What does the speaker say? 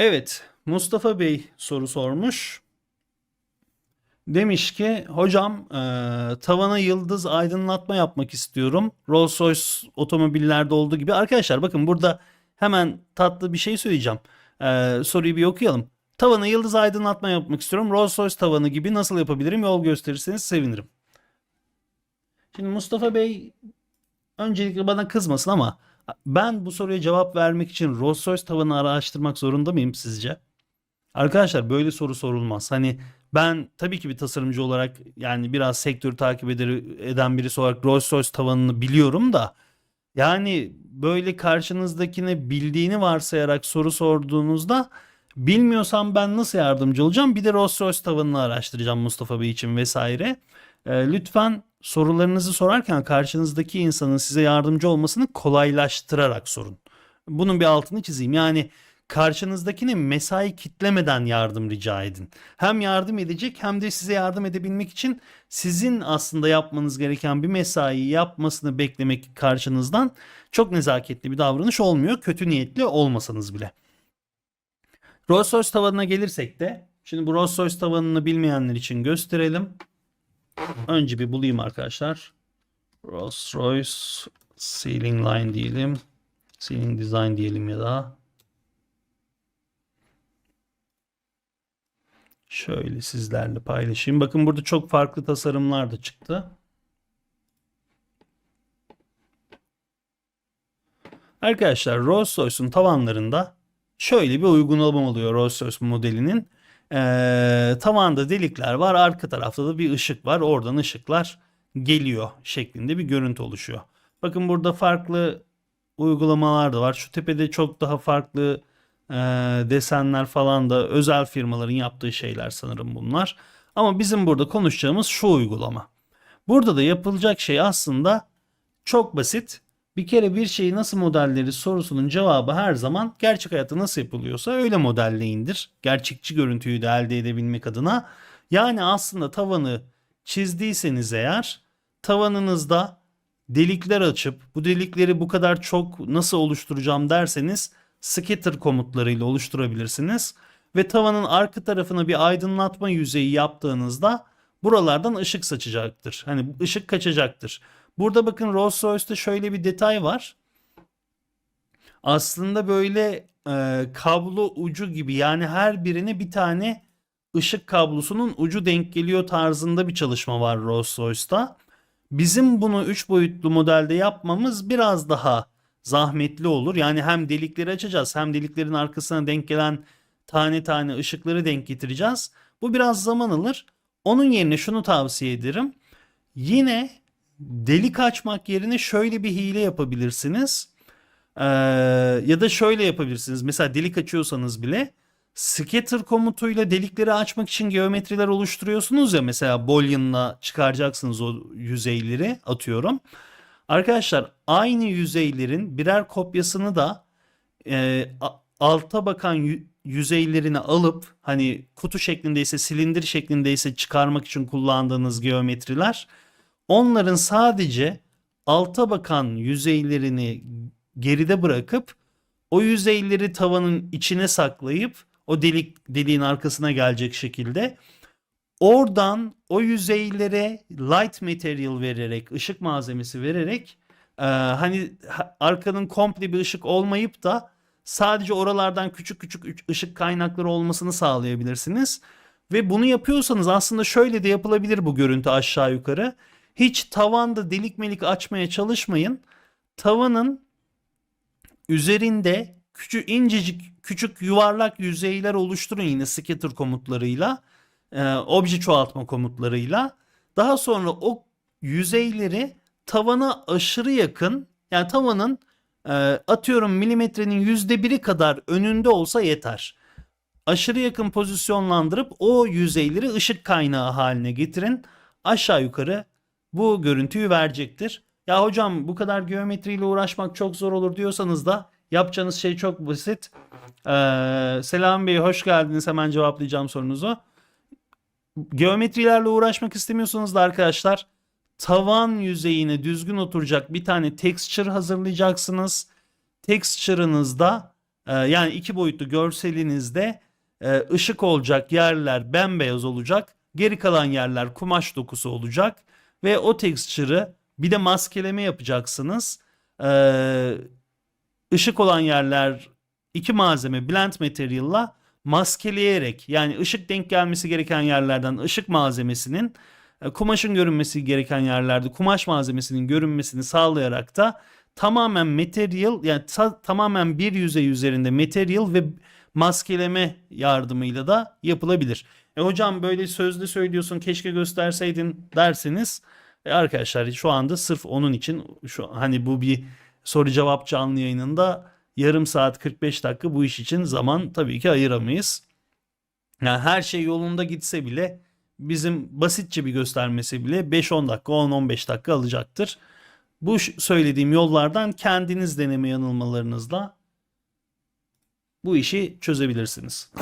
Evet, Mustafa Bey soru sormuş. Demiş ki hocam e, tavana yıldız aydınlatma yapmak istiyorum. Rolls Royce otomobillerde olduğu gibi. Arkadaşlar bakın burada hemen tatlı bir şey söyleyeceğim. E, soruyu bir okuyalım. Tavana yıldız aydınlatma yapmak istiyorum. Rolls Royce tavanı gibi nasıl yapabilirim? Yol gösterirseniz sevinirim. Şimdi Mustafa Bey öncelikle bana kızmasın ama ben bu soruya cevap vermek için Rolls Royce tavanı araştırmak zorunda mıyım sizce? Arkadaşlar böyle soru sorulmaz. Hani ben tabii ki bir tasarımcı olarak yani biraz sektörü takip eden birisi olarak Rolls Royce tavanını biliyorum da yani böyle karşınızdakine bildiğini varsayarak soru sorduğunuzda bilmiyorsam ben nasıl yardımcı olacağım? Bir de Rolls Royce tavanını araştıracağım Mustafa Bey için vesaire. Ee, lütfen sorularınızı sorarken karşınızdaki insanın size yardımcı olmasını kolaylaştırarak sorun. Bunun bir altını çizeyim. Yani karşınızdakine mesai kitlemeden yardım rica edin. Hem yardım edecek hem de size yardım edebilmek için sizin aslında yapmanız gereken bir mesai yapmasını beklemek karşınızdan çok nezaketli bir davranış olmuyor. Kötü niyetli olmasanız bile. Rolls Royce tavanına gelirsek de şimdi bu Rolls Royce tavanını bilmeyenler için gösterelim. Önce bir bulayım arkadaşlar. Rolls Royce Ceiling Line diyelim. Ceiling Design diyelim ya da. Şöyle sizlerle paylaşayım. Bakın burada çok farklı tasarımlar da çıktı. Arkadaşlar Rolls Royce'un tavanlarında şöyle bir uygulama oluyor Rolls Royce modelinin. Ee, tavanda delikler var. Arka tarafta da bir ışık var. Oradan ışıklar geliyor şeklinde bir görüntü oluşuyor. Bakın burada farklı uygulamalar da var. Şu tepede çok daha farklı e, desenler falan da özel firmaların yaptığı şeyler sanırım bunlar. Ama bizim burada konuşacağımız şu uygulama. Burada da yapılacak şey aslında çok basit. Bir kere bir şeyi nasıl modelleri sorusunun cevabı her zaman gerçek hayatta nasıl yapılıyorsa öyle modelleyindir. Gerçekçi görüntüyü de elde edebilmek adına. Yani aslında tavanı çizdiyseniz eğer tavanınızda delikler açıp bu delikleri bu kadar çok nasıl oluşturacağım derseniz scatter komutlarıyla oluşturabilirsiniz. Ve tavanın arka tarafına bir aydınlatma yüzeyi yaptığınızda buralardan ışık saçacaktır. Hani ışık kaçacaktır. Burada bakın Rolls Royce'da şöyle bir detay var. Aslında böyle e, kablo ucu gibi yani her birine bir tane ışık kablosunun ucu denk geliyor tarzında bir çalışma var Rolls Royce'da. Bizim bunu 3 boyutlu modelde yapmamız biraz daha zahmetli olur. Yani hem delikleri açacağız hem deliklerin arkasına denk gelen tane tane ışıkları denk getireceğiz. Bu biraz zaman alır. Onun yerine şunu tavsiye ederim. Yine delik açmak yerine şöyle bir hile yapabilirsiniz. Ee, ya da şöyle yapabilirsiniz. Mesela delik açıyorsanız bile scatter komutuyla delikleri açmak için geometriler oluşturuyorsunuz ya mesela Boolean'la çıkaracaksınız o yüzeyleri atıyorum. Arkadaşlar aynı yüzeylerin birer kopyasını da e, alta bakan yüzeylerini alıp hani kutu şeklindeyse silindir şeklindeyse çıkarmak için kullandığınız geometriler onların sadece alta bakan yüzeylerini geride bırakıp o yüzeyleri tavanın içine saklayıp o delik deliğin arkasına gelecek şekilde oradan o yüzeylere light material vererek ışık malzemesi vererek e, hani arkanın komple bir ışık olmayıp da sadece oralardan küçük küçük ışık kaynakları olmasını sağlayabilirsiniz. Ve bunu yapıyorsanız aslında şöyle de yapılabilir bu görüntü aşağı yukarı. Hiç tavanda delik melik açmaya çalışmayın. Tavanın üzerinde küçük incecik küçük yuvarlak yüzeyler oluşturun yine scatter komutlarıyla. E, obje çoğaltma komutlarıyla. Daha sonra o yüzeyleri tavana aşırı yakın yani tavanın e, atıyorum milimetrenin yüzde biri kadar önünde olsa yeter. Aşırı yakın pozisyonlandırıp o yüzeyleri ışık kaynağı haline getirin. Aşağı yukarı bu görüntüyü verecektir. Ya hocam bu kadar geometriyle uğraşmak çok zor olur diyorsanız da yapacağınız şey çok basit. Ee, Selam Bey hoş geldiniz. Hemen cevaplayacağım sorunuzu. Geometrilerle uğraşmak istemiyorsanız da arkadaşlar tavan yüzeyine düzgün oturacak bir tane texture hazırlayacaksınız. Texture'ınızda Ee, yani iki boyutlu görselinizde e, ışık olacak yerler bembeyaz olacak. Geri kalan yerler kumaş dokusu olacak. Ve o texture'ı bir de maskeleme yapacaksınız. Ee, ışık olan yerler iki malzeme blend material'la maskeleyerek yani ışık denk gelmesi gereken yerlerden ışık malzemesinin e, kumaşın görünmesi gereken yerlerde kumaş malzemesinin görünmesini sağlayarak da tamamen material yani ta- tamamen bir yüzey üzerinde material ve maskeleme yardımıyla da yapılabilir. E hocam böyle sözlü söylüyorsun keşke gösterseydin derseniz e arkadaşlar şu anda sırf onun için şu hani bu bir soru cevap canlı yayınında yarım saat 45 dakika bu iş için zaman tabii ki ayıramayız. Yani her şey yolunda gitse bile bizim basitçe bir göstermesi bile 5-10 dakika 10-15 dakika alacaktır. Bu söylediğim yollardan kendiniz deneme yanılmalarınızla bu işi çözebilirsiniz.